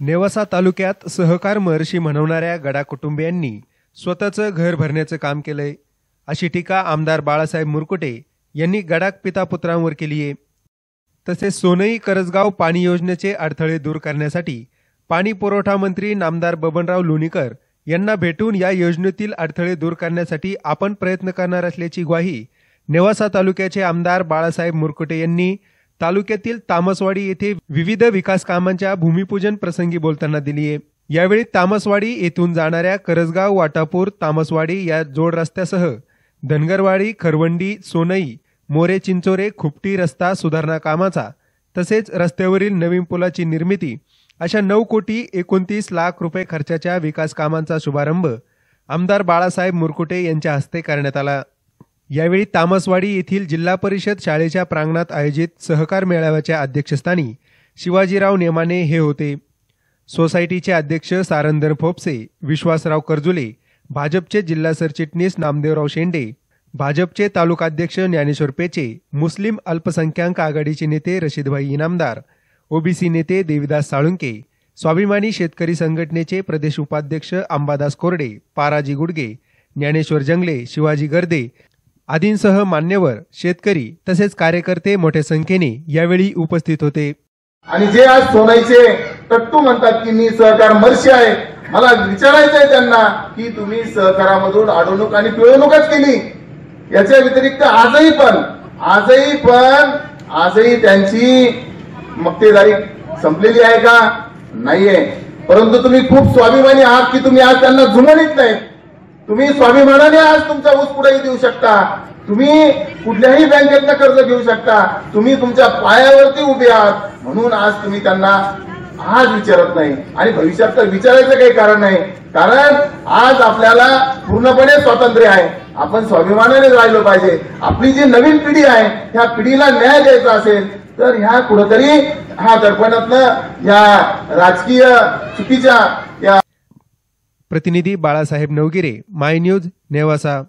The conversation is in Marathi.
नेवासा तालुक्यात सहकार महर्षी म्हणवणाऱ्या गडा कुटुंबियांनी स्वतःचं घर भरण्याचं काम केलंय. अशी टीका आमदार बाळासाहेब मुरकुटे यांनी गडाक पिता पुत्रांवर केली आहे. तसेच सोनई करजगाव पाणी योजनेचे अडथळे दूर करण्यासाठी पाणी पुरवठा मंत्री नामदार बबनराव लोणीकर यांना भेटून या योजनेतील अडथळे दूर करण्यासाठी आपण प्रयत्न करणार असल्याची ग्वाही नेवासा तालुक्याचे आमदार बाळासाहेब मुरकुटे यांनी तालुक्यातील तामसवाडी येथे विविध विकास कामांच्या भूमिपूजन प्रसंगी बोलताना दिली आहे. यावेळी तामसवाडी येथून जाणाऱ्या करजगाव वाटापूर तामसवाडी या जोड रस्त्यासह धनगरवाडी खरवंडी सोनई मोरे चिंचोरे खुपटी रस्ता सुधारणा कामाचा तसेच रस्त्यावरील नवीन पुलाची निर्मिती अशा नऊ कोटी एकोणतीस लाख रुपये खर्चाच्या विकास कामांचा शुभारंभ आमदार बाळासाहेब मुरकुटे यांच्या हस्ते करण्यात आला. यावेळी तामसवाडी येथील जिल्हा परिषद शाळेच्या प्रांगणात आयोजित सहकार मेळाव्याच्या अध्यक्षस्थानी शिवाजीराव नेमाने हे होते. सोसायटीचे अध्यक्ष सारंदर फोपसे विश्वासराव करजुले भाजपचे जिल्हा सरचिटणीस नामदेवराव शेंडे भाजपचे तालुकाध्यक्ष ज्ञानेश्वर पेचे मुस्लिम अल्पसंख्याक आघाडीचे नेते रशीदभाई इनामदार ओबीसी नेते देविदास साळुंके स्वाभिमानी शेतकरी संघटनेचे प्रदेश उपाध्यक्ष अंबादास कोरडे पाराजी गुडगे ज्ञानेश्वर जंगले शिवाजी गर्दे आदींसह मान्यवर शेतकरी तसेच कार्यकर्ते मोठ्या संख्येने यावेळी उपस्थित होते. आणि जे आज सोनाईचे टट्टू म्हणतात की मी सहकार मर्शी आहे मला विचारायचंय त्यांना की तुम्ही सहकारामधून अडवणूक आणि पिळवणूकच केली. याच्या व्यतिरिक्त आजही पण आजही पण आजही त्यांची मक्तेदारी संपलेली आहे का? नाहीये. परंतु तुम्ही खूप स्वाभिमानी आहात की तुम्ही आज त्यांना जुमानीत नाही तुम्ही स्वाभिमानाने आज तुमचा ऊस पुढेही देऊ शकता. तुम्ही कुठल्याही बँकेतनं कर्ज घेऊ शकता. तुम्ही तुमच्या पायावरती उभे आहात. म्हणून आज तुम्ही त्यांना आज विचारत नाही. आणि भविष्यात तर विचारायचं काही कारण नाही. कारण आज आपल्याला पूर्णपणे स्वातंत्र्य आहे. आपण स्वाभिमानाने राहिलो पाहिजे. आपली जी नवीन पिढी आहे ह्या पिढीला न्याय द्यायचा असेल तर ह्या कुठंतरी हा दडपणातनं या राजकीय चुकीच्या प्रतिनिधी बाळासाहेब नवगिरे माय न्यूज नेवासा.